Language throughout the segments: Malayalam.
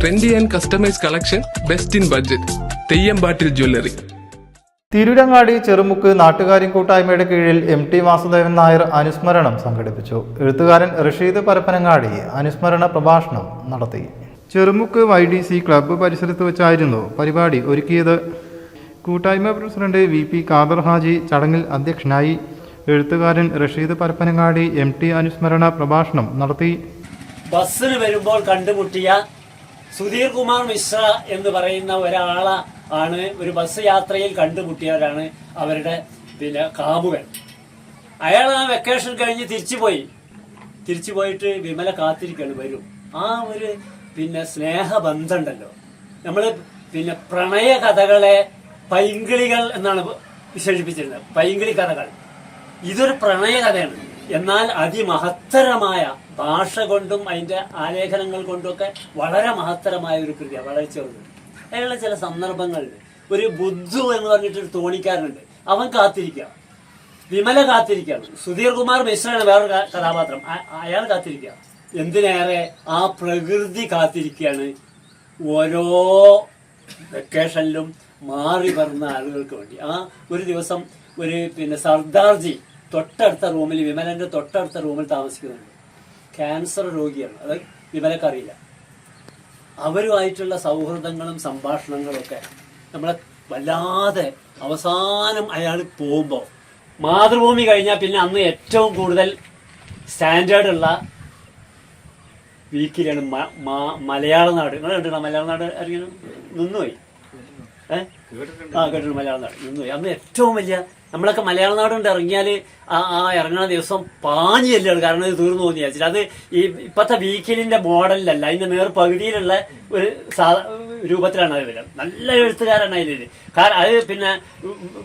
Trendy and customise collection best in budget തെയ്യമ്പാട്ടിൽ jewellery Tirurangadi Cherumukku നാട്ടുകാരും കൂട്ടായ്മയുടെ കീഴിൽ എം ടി വാസുദേവൻ നായർ അനുസ്മരണം സംഘടിപ്പിച്ചു. എഴുത്തുകാരൻ റഷീദ് പരപ്പനങ്ങാടി അനുസ്മരണ പ്രഭാഷണം നടത്തി. Cherumukku Y D C club പരിസരത്ത് വെച്ചായിരുന്നു പരിപാടി ഒരുക്കിയത്. കൂട്ടായ്മ president V P Khader Haji ചടങ്ങിൽ അധ്യക്ഷനായി എഴുത്തുകാരൻ റഷീദ് പരപ്പനങ്ങാടി എം ടി അനുസ്മരണ പ്രഭാഷണം നടത്തി. ബസ്സിൽ വരുമ്പോൾ കണ്ടുമുട്ടിയ സുധീർ കുമാർ മിശ്ര എന്ന് പറയുന്ന ഒരാളെ ആണ് ഒരു ബസ് യാത്രയിൽ കണ്ടുമുട്ടിയവരാണ് അവരുടെ പിന്നെ കാമുകൻ. അയാൾ ആ വെക്കേഷൻ കഴിഞ്ഞ് തിരിച്ചു പോയി തിരിച്ചു പോയിട്ട് വിമല കാത്തിരിക്കുകയാണ് വരും. ആ ഒരു പിന്നെ സ്നേഹബന്ധം ഉണ്ടല്ലോ നമ്മൾ പിന്നെ പ്രണയ കഥകളെ പൈങ്കിളികൾ എന്നാണ് വിശേഷിപ്പിച്ചിരുന്നത്. പൈങ്കിളി കഥകൾ. ഇതൊരു പ്രണയ കഥയാണ്. എന്നാൽ അതിമഹത്തരമായ ഭാഷ കൊണ്ടും അതിന്റെ ആലേഖനങ്ങൾ കൊണ്ടുമൊക്കെ വളരെ മഹത്തരമായ ഒരു കൃതിയാണ് വളരെ ചെറുത്. അതിനുള്ള ചില സന്ദർഭങ്ങളിൽ ഒരു ബുദ്ധു എന്ന് പറഞ്ഞിട്ട് ഒരു തോണിക്കാരനുണ്ട്. അവൻ കാത്തിരിക്കുക വിമല കാത്തിരിക്കുകയാണ് സുധീർ കുമാർ മിശ്രയാണ് വേറൊരു കഥാപാത്രം. അയാൾ കാത്തിരിക്കുക എന്തിനേറെ ആ പ്രകൃതി കാത്തിരിക്കുകയാണ് ഓരോ വെക്കേഷനിലും മാറി വരുന്ന ആളുകൾക്ക് വേണ്ടി. ആ ഒരു ദിവസം ഒരു പിന്നെ സർദാർജി തൊട്ടടുത്ത റൂമിൽ വിമലന്റെ തൊട്ടടുത്ത റൂമിൽ താമസിക്കുന്നുണ്ട്. ക്യാൻസർ രോഗിയാണ്. അത് വിമലക്കറിയില്ല അവരുമായിട്ടുള്ള സൗഹൃദങ്ങളും സംഭാഷണങ്ങളും ഒക്കെ നമ്മളെ വല്ലാതെ അവസാനം അയാൾ പോകുമ്പോൾ മാതൃഭൂമി കഴിഞ്ഞാൽ പിന്നെ അന്ന് ഏറ്റവും കൂടുതൽ സ്റ്റാൻഡേർഡ് ഉള്ള വീക്കിലാണ് മലയാള നാട്. നിങ്ങൾ കണ്ടിട്ടുണ്ടോ മലയാള നാട് ആരെങ്കിലും? നിന്നുപോയി? ആ കേട്ടിട്ടുണ്ട്. മലയാള നാട്. ഇന്ന് അന്ന് ഏറ്റവും വലിയ നമ്മളൊക്കെ മലയാള നാട് കൊണ്ട് ഇറങ്ങിയാൽ ആ ഇറങ്ങണ ഇറങ്ങുന്ന ദിവസം പാഞ്ഞു ചെല്ലുകയാണ് കാരണം ഇത് തീർന്നു പോകുന്ന വിചാരിച്ചിട്ട്. അത് ഈ ഇപ്പോഴത്തെ വീക്കിലിന്റെ മോഡലിലല്ല. അതിന്റെ നേർ പകുതിയിലുള്ള ഒരു സാ- രൂപത്തിലാണ് അത് വരിക നല്ല എഴുത്തുകാരാണ് അതിൽ കാരണം അത് പിന്നെ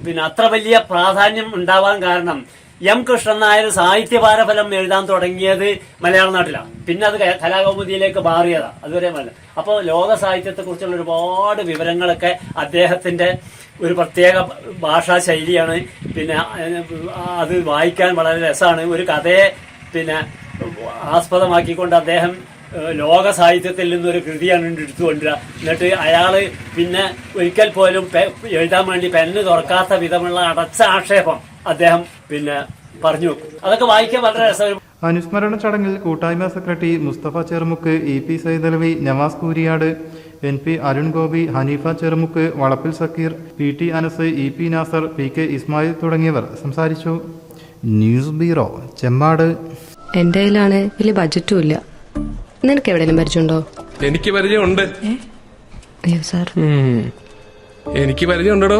പിന്നെ അത്ര വലിയ പ്രാധാന്യം ഉണ്ടാവാൻ കാരണം എം കൃഷ്ണൻ നായർ സാഹിത്യഭാരഫലം എഴുതാൻ തുടങ്ങിയത് മലയാള നാട്ടിലാണ്. പിന്നെ അത് കലാകൗമുദിയിലേക്ക് മാറിയതാണ് അതുവരെ മല അപ്പോൾ ലോക സാഹിത്യത്തെ കുറിച്ചുള്ള ഒരുപാട് വിവരങ്ങളൊക്കെ അദ്ദേഹത്തിന്റെ ഒരു പ്രത്യേക ഭാഷാ ശൈലിയാണ്. പിന്നെ അത് വായിക്കാൻ വളരെ രസമാണ് ഒരു കഥയെ പിന്നെ ആസ്പദമാക്കിക്കൊണ്ട് അദ്ദേഹം ലോക സാഹിത്യത്തിൽ നിന്നൊരു കൃതിയാണ് എടുത്തുകൊണ്ടിരിക എന്നിട്ട് അയാൾ പിന്നെ ഒരിക്കൽ പോലും എഴുതാൻ വേണ്ടി പെണ്ണ് തുറക്കാത്ത വിധമുള്ള അടച്ച ആക്ഷേപം അദ്ദേഹം പിന്നെ പറഞ്ഞു വെക്കും അതൊക്കെ വായിക്കാൻ വളരെ രസകരം അനുസ്മരണ ചടങ്ങിൽ കൂട്ടായ്മ secretary Mustafa Cherumukku E P Saithalavi Navas Kooriyad N P Arun Gopi Haneefa Cherumukku Valappil Sakkeer P T Anas E P Nasar P K Ismail തുടങ്ങിയവർ സംസാരിച്ചു. ന്യൂസ് ബ്യൂറോ ചെമ്മാട് എന്റെ കയ്യിലാണ് വലിയ ബജറ്റും ഇല്ല. നിനക്ക് എവിടെയെങ്കിലും പരിചയമുണ്ടോ? എനിക്ക് പരിചയമുണ്ട്. അയ്യോ സാർ. എനിക്ക് പരിചയമുണ്ടോ